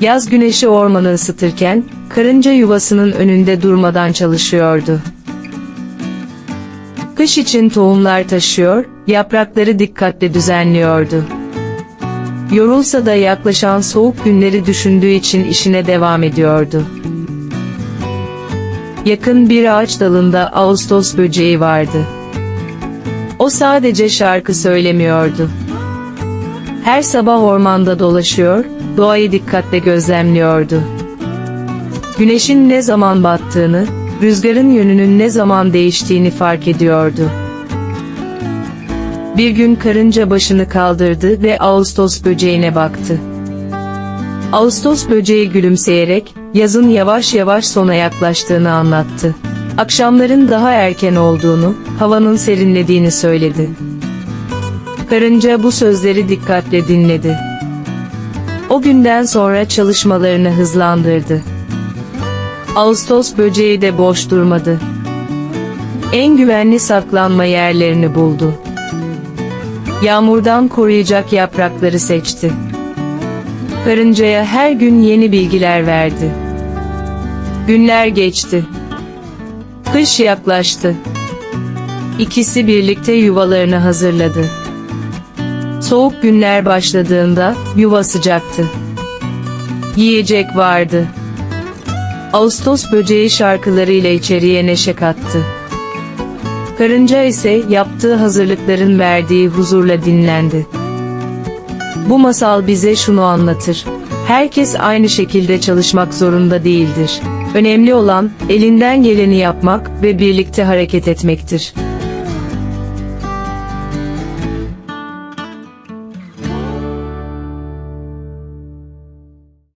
Yaz güneşi ormanı ısıtırken, karınca yuvasının önünde durmadan çalışıyordu. Kış için tohumlar taşıyor, yaprakları dikkatle düzenliyordu. Yorulsa da yaklaşan soğuk günleri düşündüğü için işine devam ediyordu. Yakın bir ağaç dalında Ağustos böceği vardı. O sadece şarkı söylemiyordu. Her sabah ormanda dolaşıyor, doğayı dikkatle gözlemliyordu. Güneşin ne zaman battığını, rüzgarın yönünün ne zaman değiştiğini fark ediyordu. Bir gün karınca başını kaldırdı ve Ağustos böceğine baktı. Ağustos böceği gülümseyerek, yazın yavaş yavaş sona yaklaştığını anlattı. Akşamların daha erken olduğunu, havanın serinlediğini söyledi. Karınca bu sözleri dikkatle dinledi. O günden sonra çalışmalarını hızlandırdı. Ağustos böceği de boş durmadı. En güvenli saklanma yerlerini buldu. Yağmurdan koruyacak yaprakları seçti. Karıncaya her gün yeni bilgiler verdi. Günler geçti. Kış yaklaştı. İkisi birlikte yuvalarını hazırladı. Soğuk günler başladığında yuva sıcaktı. Yiyecek vardı. Ağustos böceği şarkılarıyla içeriye neşe kattı. Karınca ise yaptığı hazırlıkların verdiği huzurla dinlendi. Bu masal bize şunu anlatır. Herkes aynı şekilde çalışmak zorunda değildir. Önemli olan elinden geleni yapmak ve birlikte hareket etmektir.